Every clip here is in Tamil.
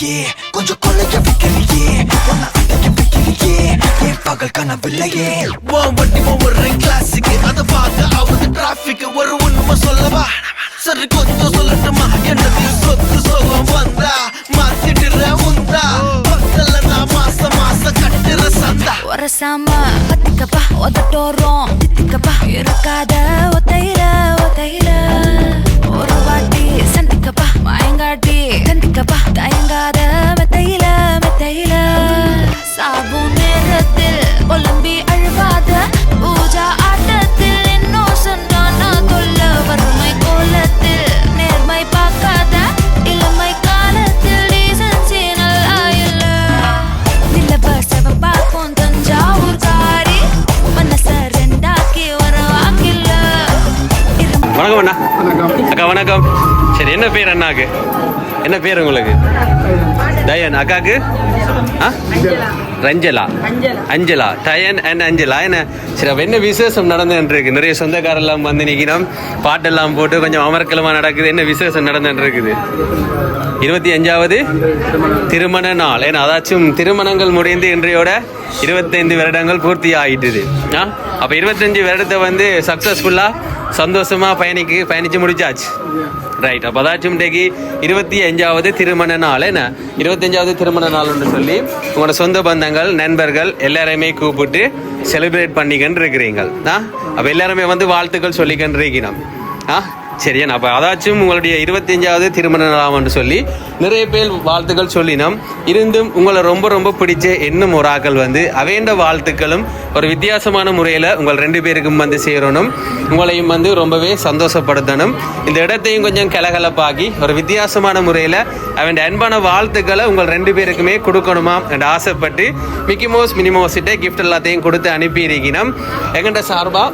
வைக்கிறியே கொஞ்சம் கொள்ளைய வைக்கிறியே உன்னை அடைஞ்ச வைக்கிறியே என் பகல் கனவில்லையே? உன் வண்டி ஒவ்வொரு கிளாஸுக்கு அதை பார்க்க ஆகுது டிராபிக் ஒரு உண்மை சொல்லவா? சரி கொஞ்சம் சொல்லட்டுமா? என்னது சொத்து சுகம் வந்தா? மாத்திடுற உந்தா? பக்கத்துல நான் மாசம் மாசம் கட்டுற சந்தா. உரசாம பத்திக்கப்பா உதட்டோரம் தித்திக்கப்பா. இருக்காத ஒத்தையில ஒத்தை வணக்கம். அண்ணா அக்கா வணக்கம். சரி என்ன பேர் அண்ணாக்கு? என்ன பேர் உங்களுக்கு? டயன் அக்காக்கு? ஆ? ரஞ்சலா. அஞ்சலா. Diane and Anjala. என்ன? சரி அப்போ என்ன விசேஷம் நடந்துட்டு இருக்கு நிறைய சொந்தக்காரெல்லாம் வந்து நிற்கிறோம். பாட்டெல்லாம் போட்டு கொஞ்சம் அமர்க்கலமாக நடக்குது. என்ன விசேஷம் நடந்துட்டு இருக்குது இருபத்தி அஞ்சாவது திருமண நாள். ஏன்னா அதாச்சும் திருமணங்கள் முடிந்து இன்றையோட இருபத்தைந்து வருடங்கள் பூர்த்தி ஆகிட்டுது ஆ? அப்போ இருபத்தஞ்சு வருடத்தை வந்து சக்ஸஸ்ஃபுல்லாக சந்தோஷமாக பயணிக்கு பயணித்து முடிச்சாச்சு. ரைட் அப்போ அதாச்சும் இன்றைக்கு இருபத்தி அஞ்சாவது திருமண நாள். என்ன? இருபத்தஞ்சாவது திருமண நாள்னு சொல்லி உங்களோட சொந்த பந்தங்கள் நண்பர்கள் எல்லாரையுமே கூப்பிட்டு செலிப்ரேட் பண்ணிக்கின்னு இருக்கிறீங்க ஆ? அப்போ எல்லாருமே வந்து வாழ்த்துக்கள் சொல்லிக்கின்னு இருக்கிறோம் ஆ? சரியா? அப்போ அதாச்சும் உங்களுடைய இருபத்தஞ்சாவது திருமண நாளாம்னு சொல்லி நிறைய பேர் வாழ்த்துக்கள் சொல்லினோம். இருந்தும் உங்களை ரொம்ப ரொம்ப பிடிச்ச இன்னும் ஒரு ஆக்கள் வந்து அவேண்ட வாழ்த்துக்களும் ஒரு வித்தியாசமான முறையில் உங்கள் ரெண்டு பேருக்கும் வந்து சேரணும். உங்களையும் வந்து ரொம்பவே சந்தோஷப்படுத்தணும். இந்த இடத்தையும் கொஞ்சம் கலகலப்பாக்கி ஒரு வித்தியாசமான முறையில் அவன் அன்பான வாழ்த்துக்களை உங்கள் ரெண்டு பேருக்குமே கொடுக்கணுமா என்று ஆசைப்பட்டு மிக்கி மோஸ் மினிமோஸிட்ட கிஃப்ட் எல்லாத்தையும் கொடுத்து அனுப்பியிருக்கணும் எங்கள்கிட்ட சார்பாக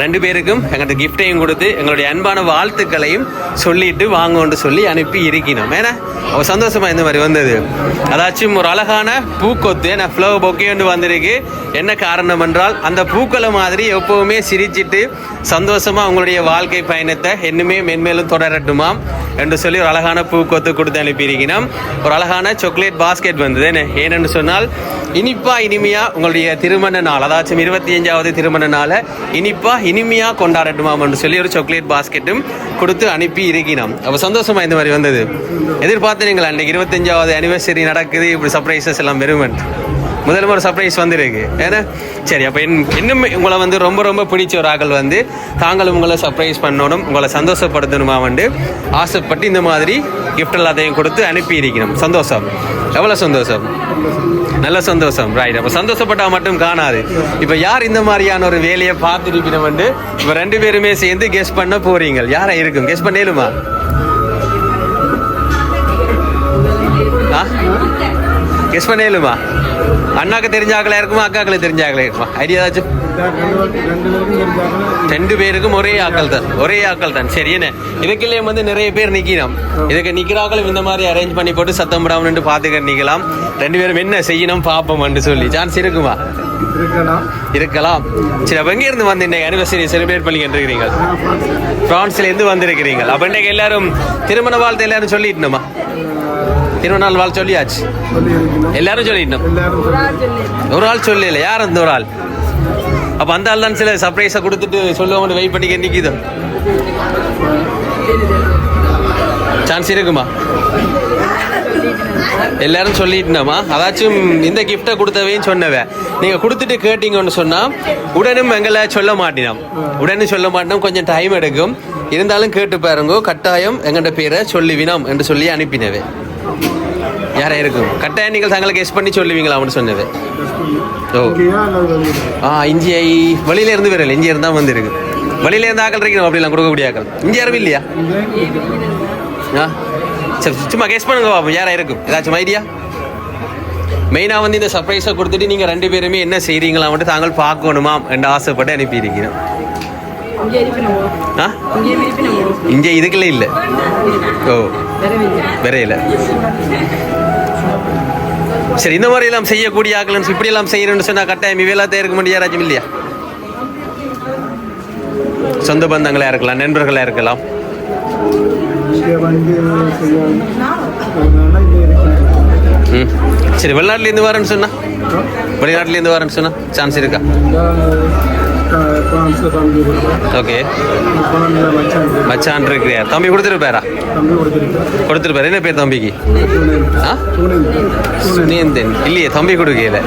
ரெண்டு பேருக்கும் எங்கள்கிட்ட கிஃப்டையும் கொடுத்து எங்களுடைய அன்பான வாழ்த்துக்களையும் சொல்லிட்டு வாங்கோன்னு சொல்லி அனுப்பி இருக்கணும் ஏன்னா ஒரு சந்தோஷமாக இந்த மாதிரி வந்தது. அதாச்சும் ஒரு அழகான பூக்கொத்து ஏன்னா ஃப்ளவர் பொக்கேண்டு வந்திருக்கு. என்ன காரணம் என்றால் அந்த பூக்களை மாதிரி எப்போவுமே சிரிச்சிட்டு சந்தோஷமாக உங்களுடைய வாழ்க்கை பயணத்தை இன்னுமே மென்மேலும் தொடரட்டுமாம் என்று சொல்லி ஒரு அழகான பூக்கொத்து கொடுத்து அனுப்பியிருக்கணும் ஒரு அழகான சாக்லேட் பாஸ்கெட் வந்தது என்ன? ஏனென்று சொன்னால் இனிப்பா இனிமையா உங்களுடைய திருமண நாள் அதாச்சும் இருபத்தி அஞ்சாவது திருமண நாளை இனிப்பா இனிமையா கொண்டாடட்டுமாம் என்று சொல்லி ஒரு சாக்லேட் பாஸ்கெட்டும் கொடுத்து அனுப்பி இருக்கணும் அப்போ சந்தோஷமா இந்த மாதிரி வந்தது. எதிர்பார்த்தீங்களா அன்றைக்கு இருபத்தஞ்சாவது அனிவர்சரி நடக்குது இப்படி சர்ப்ரைசஸ் எல்லாம் வெறுமன் முதல் முறை சர்ப்ரைஸ் வந்துருக்கு. ஏன்னா சரி அப்போ என் இன்னும் உங்களை வந்து ரொம்ப ரொம்ப பிடிச்ச ஒரு ஆக்கள் வந்து தாங்கள் உங்களை சர்ப்ரைஸ் பண்ணணும் உங்களை சந்தோஷப்படுத்தணுமா வந்து ஆசைப்பட்டு இந்த மாதிரி கிஃப்ட் எல்லாத்தையும் கொடுத்து அனுப்பி இருக்கணும் சந்தோஷம். எவ்வளோ சந்தோஷம்? நல்ல சந்தோஷம் ரைட் அப்போ சந்தோஷப்பட்டால் மட்டும் காணாது. இப்போ யார் இந்த மாதிரியான ஒரு வேலையை பார்த்துருக்கணும் வந்து இப்போ ரெண்டு பேருமே சேர்ந்து கெஸ் பண்ண போறீங்க. யாரை இருக்கும்? கெஸ் பண்ணேலுமா ஆ? கெஸ் பண்ணேலுமா அண்ணாக்கு தெரிஞ்சாக்களா இருக்குமா அக்காக்களுக்கு தெரிஞ்சாக்களா இருக்குமா ஐடியா ஏதாச்சும் ரெண்டு பேருக்கும் ஒரே ஆக்கள் தான் ஒரே ஆக்கள் தான். சரி என்ன? இதுக்குள்ளே வந்து நிறைய பேர் நிற்கணும் இதுக்கு நிற்கிறாக்களும் இந்த மாதிரி அரேஞ்ச் பண்ணி போட்டு சத்தம் விடாமன்னு பார்த்துக்க நிற்கலாம் ரெண்டு பேரும் என்ன செய்யணும் பார்ப்போம்னு சொல்லி. சான்ஸ் இருக்குமா? இருக்கலாம். சரி அப்போ எங்க இருந்து வந்து இன்னைக்கு அனிவர்சரி செலிப்ரேட் பண்ணிக்கிட்டு இருக்கிறீங்க பிரான்ஸ்ல இருந்து வந்திருக்கிறீங்க அப்போ இன்னைக்கு எல்லாரும் திருமண வாழ்த்து எல்லாரும் சொல்லிட்டணுமா? திருமண நாள் சொல்லியாச்சு. எல்லாரும் சொல்லிட்டோம் ஒரு ஆள் சொல்லல யார் அந்த ஒரு ஆள்? அப்ப அந்த ஆள் தான் சில சர்ப்ரைஸை கொடுத்துட்டு சொல்லுவோம்னு வெயிட் பண்ணிக்க நிக்குது. சான்ஸ் இருக்குமா? எல்லாரும் சொல்லிட்டுனாமா அதாச்சும் இந்த கிஃப்டை கொடுத்தவையும் சொன்னவ. நீங்கள் கொடுத்துட்டு கேட்டீங்கன்னு சொன்னால் உடனும் எங்களை சொல்ல மாட்டினோம் உடனே சொல்ல மாட்டினோம் கொஞ்சம் டைம் எடுக்கும். இருந்தாலும் கேட்டு பாருங்க கட்டாயம் எங்கள்கிட்ட பேரை சொல்லுவினோம் என்று சொல்லி அனுப்பினவே. யாரா இருக்கும்? கட்டாயம் நீங்கள் தங்களை கெஸ் பண்ணி சொல்லுவீங்களா அப்படின்னு சொன்னது? ஓ. ஆ இஞ்சி வழியில இருந்து வரல இஞ்சி இருந்தா வந்திருக்கு. வழியில இருந்து ஆக்கள் இருக்கணும் அப்படிலாம் கொடுக்கக்கூடிய ஆக்கள். இஞ்சி யாரும் இல்லையா? ஆ? சரி சும்மா கெஸ் பண்ணுங்க பாப்போம் யாரா இருக்கும்? ஏதாச்சும் ஐடியா மெயினாக வந்து இந்த சர்ப்ரைஸை கொடுத்துட்டு நீங்கள் ரெண்டு பேருமே என்ன செய்கிறீங்களா மட்டும் தாங்கள் பார்க்கணுமா என்று ஆசைப்பட்டு அனுப்பியிருக்கீங்க இங்கே இதுக்குள்ள இல்லை. ஓ. இல்லை சரி இந்த மாதிரி எல்லாம் செய்யக்கூடிய ஆக்கள் இப்படி எல்லாம் செய்யணும்னு சொன்னா கட்டாயம் இவையெல்லாம் இருக்க முடியாது யாராச்சும் இல்லையா? சொந்த பந்தங்களா இருக்கலாம் நண்பர்களா இருக்கலாம். சரி வெளிநாட்டுலேருந்து வரேன்னு சொன்னா? வெளிநாட்டுலேருந்து வரேன்னு சொன்னா சான்ஸ் இருக்கா? ஓகே. மச்சான் இருக்கு. மச்சான் இருக்கிறார் தம்பி கொடுத்துருப்பாரா? கொடுத்துருப்பாரு. என்ன பேர் தம்பிக்கு? சுனேந்தன். இல்லையே தம்பி கொடுக்கல.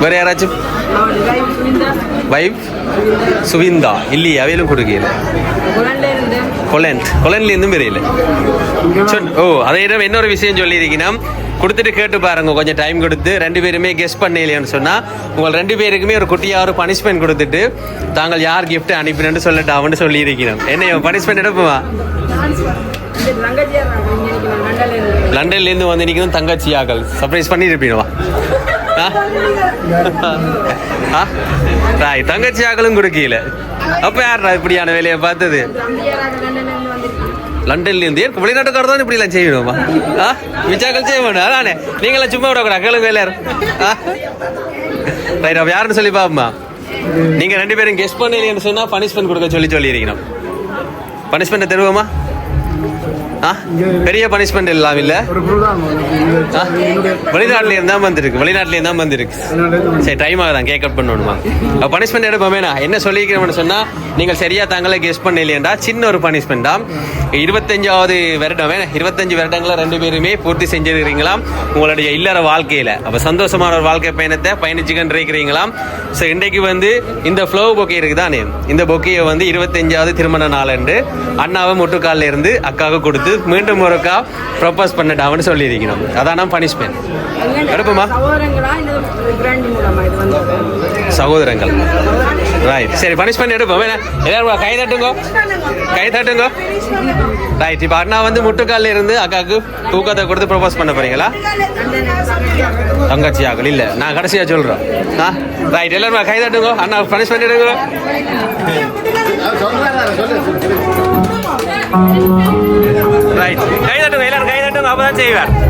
வேற யாராச்சும்? வைஃப் சுவிந்தா. இல்லையே அவையிலும் கொடுக்கல. கொலண்ட் தெரியல சொல்- ஓ அதை இடம் இன்னொரு விஷயம் சொல்லியிருக்கீங்கன்னா கொடுத்துட்டு கேட்டு பாருங்க கொஞ்சம் டைம் கொடுத்து. ரெண்டு பேருமே கெஸ் பண்ணலையான்னு சொன்னா உங்கள் ரெண்டு பேருக்குமே ஒரு குட்டியா ஒரு பனிஷ்மெண்ட் கொடுத்துட்டு தாங்கள் யார் gift அனுப்பினு சொல்லட்டு அவனு சொல்லியிருக்கணும் என்ன பனிஷ்மெண்ட் எடுப்புமா லண்டன்ல இருந்து வந்து நிக்கணும் தங்கச்சி ஆக்கள் சர்ப்ரைஸ் பண்ணிருப்பீங்களா ராய் தங்கச்சி ஆக்களும் கொடுக்கல அப்ப யாரா இப்படியான வேலையை பார்த்தது? லண்டன்ல இருந்து. ஏன் வெளிநாட்டுக்காரர் தான் இப்படி எல்லாம் செய்யணுமா? ஆ? மிச்சாக்கள் செய்ய வேணும் அதானே நீங்களாம் சும்மா விடக்கூடாது கேளுங்க வேலையார் ரைட் அப்ப யாருன்னு சொல்லி பாப்போமா? நீங்க ரெண்டு பேரும் கெஸ் பண்ணலையேன்னு சொன்னா பனிஷ்மெண்ட் கொடுக்க சொல்லி சொல்லியிருக்கணும். பனிஷ்மெண்ட் தருவோமா? பெரிய பனிஷ்மெண்ட் எல்லாம் இல்ல? வெளிநாட்டுல இருந்தா வந்திருக்கு. வெளிநாட்டுல இருந்தா வந்திருக்கு. சரி டைம் ஆகுதான் கேக் அவுட் பண்ணணுமா? பனிஷ்மெண்ட் எடுப்போமேனா என்ன சொல்லிக்கிறேன் சொன்னா நீங்கள் சரியா தாங்களே கெஸ் பண்ணலையேண்டா. சின்ன ஒரு பனிஷ்மெண்ட் தான். இருபத்தஞ்சாவது வருடம் இருபத்தஞ்சு வருடங்கள ரெண்டு பேருமே பூர்த்தி செஞ்சிருக்கிறீங்களாம். உங்களுடைய இல்லற வாழ்க்கையில. அப்ப சந்தோஷமான ஒரு வாழ்க்கை பயணத்தை பயணிச்சுக்கிட்டு இருக்கிறீங்களாம். ஸோ இன்றைக்கு வந்து இந்த ஃப்ளோ பொக்கே இருக்குதானே இந்த பொக்கையை வந்து இருபத்தஞ்சாவது திருமண நாளன்று அண்ணாவை முட்டுக்கால்ல இருந்து அக்காவுக்கு கொடுத்து மீண்டும் ஒருக்கா ப்ரப்போஸ் பண்ணடான்னு சொல்லியிருக்கணும். அதான பனிஷ்மெண்ட் எடுப்போமா? சகோதரங்களா? இந்த பிராண்ட் மூலமா இது வந்து? சகோதரங்கள். ரைட் சரி பனிஷ்மெண்ட் எடுப்போம். எல்லாரும் கை தட்டுங்க. கை தட்டுங்க. ரைட் இப்போ அண்ணா வந்து முட்டுக்கால்ல இருந்து அக்காவுக்கு தூக்கத்தை கொடுத்து ப்ரப்போஸ் பண்ண போறீங்களா? தங்கச்சி ஆகல் இல்ல நான் கடைசியா சொல்றேன். ஆ ரைட் எல்லாரும் கை தட்டுங்க. அண்ணா பனிஷ்மெண்ட் எடுங்க. ரைட் 这个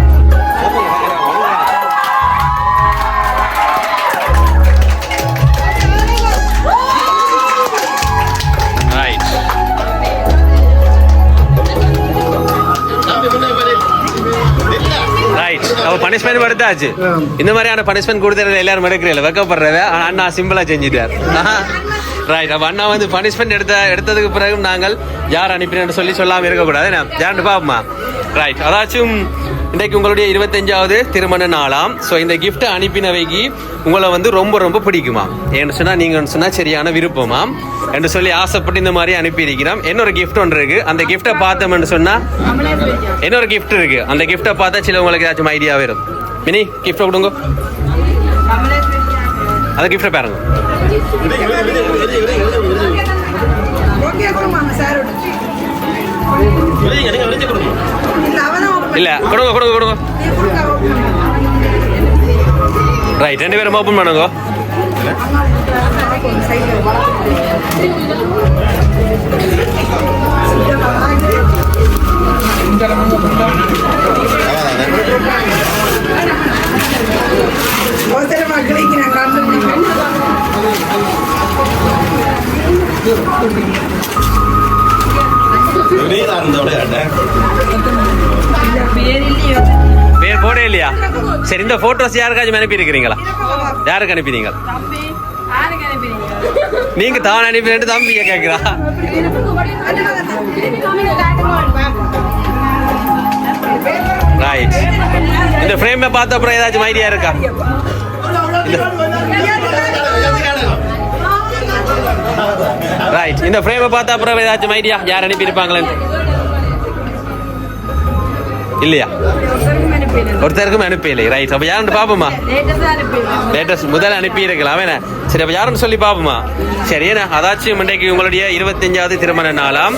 பனிஷ்மெண்ட் எடுத்தாச்சு இந்த மாதிரியான பனிஷ்மெண்ட் கொடுத்தது எல்லாரும் எடுக்கிறீங்க வெக்கப்படுறவ ஆனா அண்ணா சிம்பிளா செஞ்சிட்டார். ரைட் அப்ப அண்ணா வந்து பனிஷ்மெண்ட் எடுத்த எடுத்ததுக்கு பிறகு நாங்கள் யார் அனுப்பினு சொல்லி சொல்லாம இருக்கக்கூடாது. யாருன்னு பாப்போமா? ரைட் அதாச்சும் இன்றைக்கு உங்களுடைய இருபத்தஞ்சாவது திருமண நாளாம். ஸோ இந்த gift அனுப்பினவைக்கு உங்களை வந்து ரொம்ப ரொம்ப பிடிக்குமா? ஏன்னு சொன்னா நீங்க சொன்னா சரியான விருப்பமாம். என்று சொல்லி ஆசைப்பட்டு இந்த மாதிரி அனுப்பியிருக்கிறோம். இன்னொரு gift ஒன்று இருக்கு. அந்த கிஃப்டை பார்த்தோம்னு சொன்னா இன்னொரு gift இருக்கு. அந்த கிஃப்டை பார்த்தா சில உங்களுக்கு ஏதாச்சும் ஐடியா வரும். மினி கிஃப்ட் கொடுங்க. அந்த கிஃப்டை பாருங்க. கொடுங்க. கொடுங்க கொடுங்க ரைட் ரெண்டு பேரும் ஓப்பன் பண்ணுங்க பேர் போடே சரி இந்த போட்டோஸ் யாருக்காச்சும் அனுப்பியிருக்கிறீங்களா யாருக்கு அனுப்பினீங்க? நீங்க தான் அனுப்பிட்டு தம்பியை கேக்குறா? ரைட் இந்த ஃப்ரேமை பார்த்த அப்புறம் ஏதாச்சும் ஐடியா இருக்கா? ரைட் இந்த ஃப்ரேமை பார்த்த அப்புறம் ஏதாச்சும் ஐடியா யார் அனுப்பியிருப்பாங்களேன்னு இல்லையா? ஒருத்தருக்கும் அனுப்பலை ரைட் அப்போ யாருன்னு பார்ப்போமா லேட்டஸ்ட் முதல்ல அனுப்பி இருக்கலாம். சரி அப்போ யாருன்னு சொல்லி பார்ப்போமா சரி என்ன? அதாச்சும் இன்றைக்கு உங்களுடைய இருபத்தஞ்சாவது திருமண நாளாம்.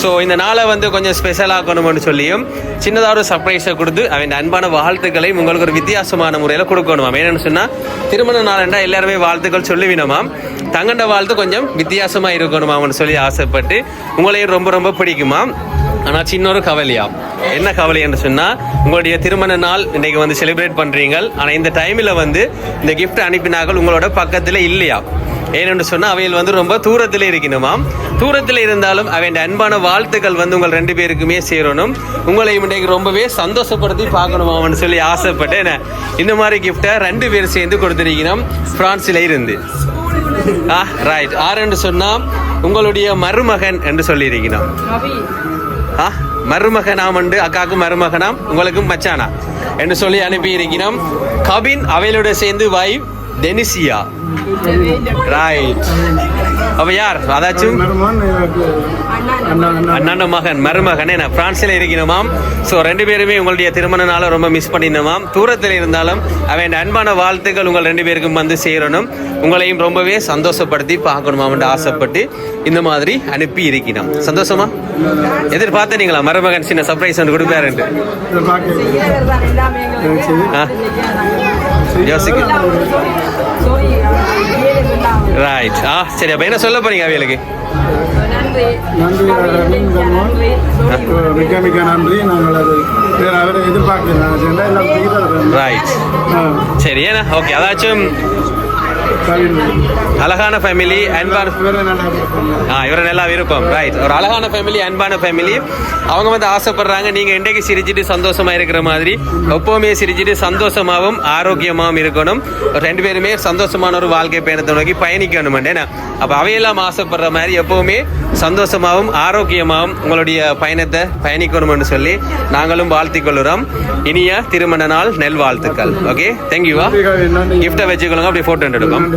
ஸோ இந்த நாளை வந்து கொஞ்சம் ஸ்பெஷலாக்கணும்னு சொல்லியும் சின்னதாக ஒரு சர்ப்ரைஸை கொடுத்து அவன் அன்பான வாழ்த்துக்களையும் உங்களுக்கு ஒரு வித்தியாசமான முறையில் கொடுக்கணுமாம் என்னன்னு சொன்னால் திருமண நாளண்டா எல்லாருமே வாழ்த்துக்கள் சொல்லுவினோமாம் தங்கண்ட வாழ்த்து கொஞ்சம் வித்தியாசமாக இருக்கணுமாம்னு சொல்லி ஆசைப்பட்டு உங்களையும் ரொம்ப ரொம்ப பிடிக்குமாம் ஆனால் சின்னொரு கவலையா? என்ன கவலை என்று சொன்னால் உங்களுடைய திருமண நாள் இன்றைக்கு வந்து செலிப்ரேட் பண்ணுறீங்க ஆனால் இந்த டைமில் வந்து இந்த கிஃப்ட் அனுப்பினார்கள் உங்களோட பக்கத்தில் இல்லையா? ஏனென்று சொன்னால் அவைகள் வந்து ரொம்ப தூரத்தில் இருக்கணுமாம் தூரத்தில் இருந்தாலும் அவன் அன்பான வாழ்த்துக்கள் வந்து உங்கள் ரெண்டு பேருக்குமே சேரணும். உங்களை இன்றைக்கு ரொம்பவே சந்தோஷப்படுத்தி பார்க்கணுமாம்னு சொல்லி ஆசைப்பட்டு என்ன? இந்த மாதிரி கிஃப்டை ரெண்டு பேர் சேர்ந்து கொடுத்துருக்கணும் ஃப்ரான்ஸில் இருந்து. ஆ ரைட் ஆறுன்னு சொன்னால் உங்களுடைய மருமகன் என்று சொல்லியிருக்கணும் மருமகனாம் உண்டு அக்காவுக்கு மருமகனாம் உங்களுக்கும் மச்சானா? என்று சொல்லி அனுப்பி இருக்கிறோம். கபின் அவையோட சேர்ந்து வைஃப் டெனிசியா. ரைட் அப்ப யார்? அதாச்சும்? மருமகன் எனக்கு அண்ணா அண்ணா. அண்ணன் மகன் மருமகன் என்ன பிரான்ஸ்ல இருக்கணுமாம் ஸோ ரெண்டு பேருமே உங்களுடைய திருமண நாளை ரொம்ப மிஸ் பண்ணினோமாம் தூரத்தில் இருந்தாலும் அவன் அன்பான வாழ்த்துக்கள் உங்கள் ரெண்டு பேருக்கும் வந்து சேரணும். உங்களையும் ரொம்பவே சந்தோஷப்படுத்தி பார்க்கணுமாம்னு ஆசைப்பட்டு இந்த மாதிரி அனுப்பி இருக்கிறோம் சந்தோஷமா? எதிர்பார்த்தீங்களா மருமகன் சின்ன சர்ப்ரைஸ் ஒன்று கொடுப்பாருன்ட்டு யோசிக்க. ரைட் ஆ சரி அப்போ என்ன சொல்ல போறீங்க அவைகளுக்கு நன்றி. நன்றி நன்றி. மிக்க மிக்க நன்றி. நாங்கள் அது அவரை எதிர்பார்க்கிறேன் நாங்கள் ரைட் சரி ஏன்னா ஓகே அதாச்சும் அழகான ஃபேமிலி அன்பான ஆ இவரை நல்லா விருப்பம். ரைட் ஒரு அழகான ஃபேமிலி அன்பான ஃபேமிலி அவங்க வந்து ஆசைப்படுறாங்க நீங்க இன்றைக்கு சிரிச்சிட்டு சந்தோஷமா இருக்கிற மாதிரி. எப்பவுமே சிரிச்சிட்டு சந்தோஷமாவும் ஆரோக்கியமாவும் இருக்கணும். ரெண்டு பேருமே சந்தோஷமான ஒரு வாழ்க்கை பயணத்தை நோக்கி பயணிக்கணும் ஏன்னா அப்ப அவையெல்லாம் ஆசைப்படுற மாதிரி எப்பவுமே சந்தோஷமாவும் ஆரோக்கியமாகவும் உங்களுடைய பயணத்தை பயணிக்கணும்னு சொல்லி நாங்களும் வாழ்த்திக் கொள்கிறோம் இனிய திருமண நாள் நெல் வாழ்த்துக்கள் ஓகே தேங்க்யூவா கிஃப்டை வச்சுக்கொள்ளுங்க அப்படியே போட்டோ எடுக்கும்